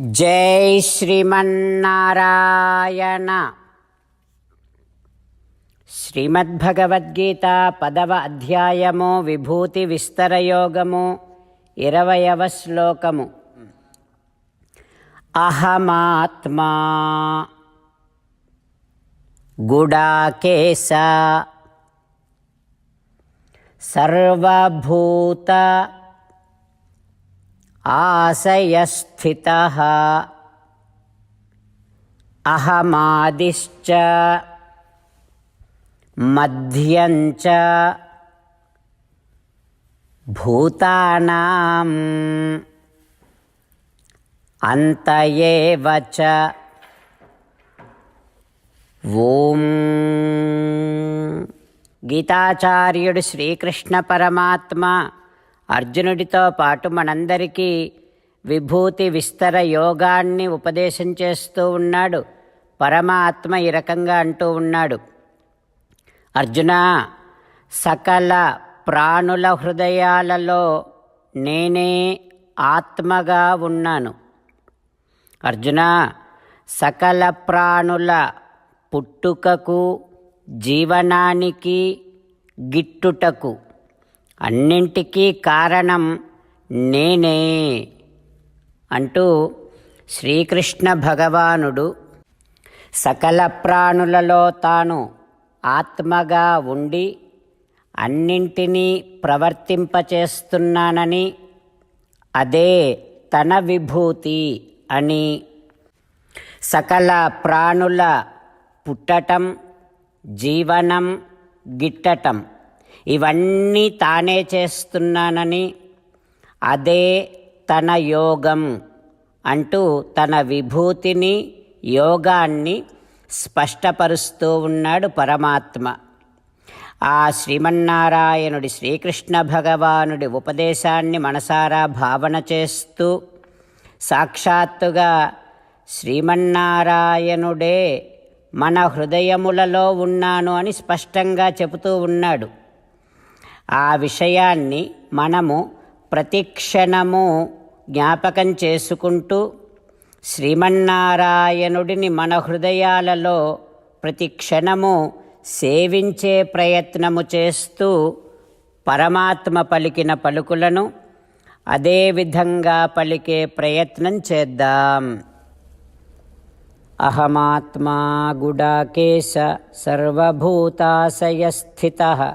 జై శ్రీమన్నారాయణ. శ్రీమద్భగవద్గీత పదవ అధ్యాయము విభూతి విస్తరయోగము ఇరవయవ శ్లోకము. అహమాత్మా గుడాకేశ సర్వభూత ఆశయస్థిత అహమాదిశ్చ మధ్యంచ భూతానాం అంతయేవ చ ఓం గీతాచార్యుడు శ్రీకృష్ణ పరమాత్మ అర్జునుడితో పాటు మనందరికీ విభూతి విస్తర యోగాన్ని ఉపదేశం చేస్తూ ఉన్నాడు. పరమాత్మ ఈ రకంగా అంటూ ఉన్నాడు. అర్జున సకల ప్రాణుల హృదయాలలో నేనే ఆత్మగా ఉన్నాను. అర్జున సకల ప్రాణుల పుట్టుకకు జీవనానికి గిట్టుటకు అన్నింటికీ కారణం నేనే అంటూ శ్రీకృష్ణ భగవానుడు సకల ప్రాణులలో తాను ఆత్మగా ఉండి అన్నింటినీ ప్రవర్తింపచేస్తున్నానని అదే తన విభూతి అని సకల ప్రాణుల పుట్టటం జీవనం గిట్టటం. ఇవన్నీ తానే చేస్తున్నానని అదే తన యోగం అంటూ తన విభూతిని యోగాన్ని స్పష్టపరుస్తూ ఉన్నాడు పరమాత్మ. ఆ శ్రీమన్నారాయణుడి శ్రీకృష్ణ భగవానుడి ఉపదేశాన్ని మనసారా భావన చేస్తూ సాక్షాత్తుగా శ్రీమన్నారాయణుడే మన హృదయములలో ఉన్నాను అని స్పష్టంగా చెబుతూ ఉన్నాడు. ఆ విషయాన్ని మనము ప్రతిక్షణము జ్ఞాపకం చేసుకుంటూ శ్రీమన్నారాయణుడిని మన హృదయాలలో ప్రతి క్షణము సేవించే ప్రయత్నము చేస్తూ పరమాత్మ పలికిన పలుకులను అదేవిధంగా పలికే ప్రయత్నం చేద్దాం. అహమాత్మా గుడాకేశ సర్వభూతాశయస్థిత.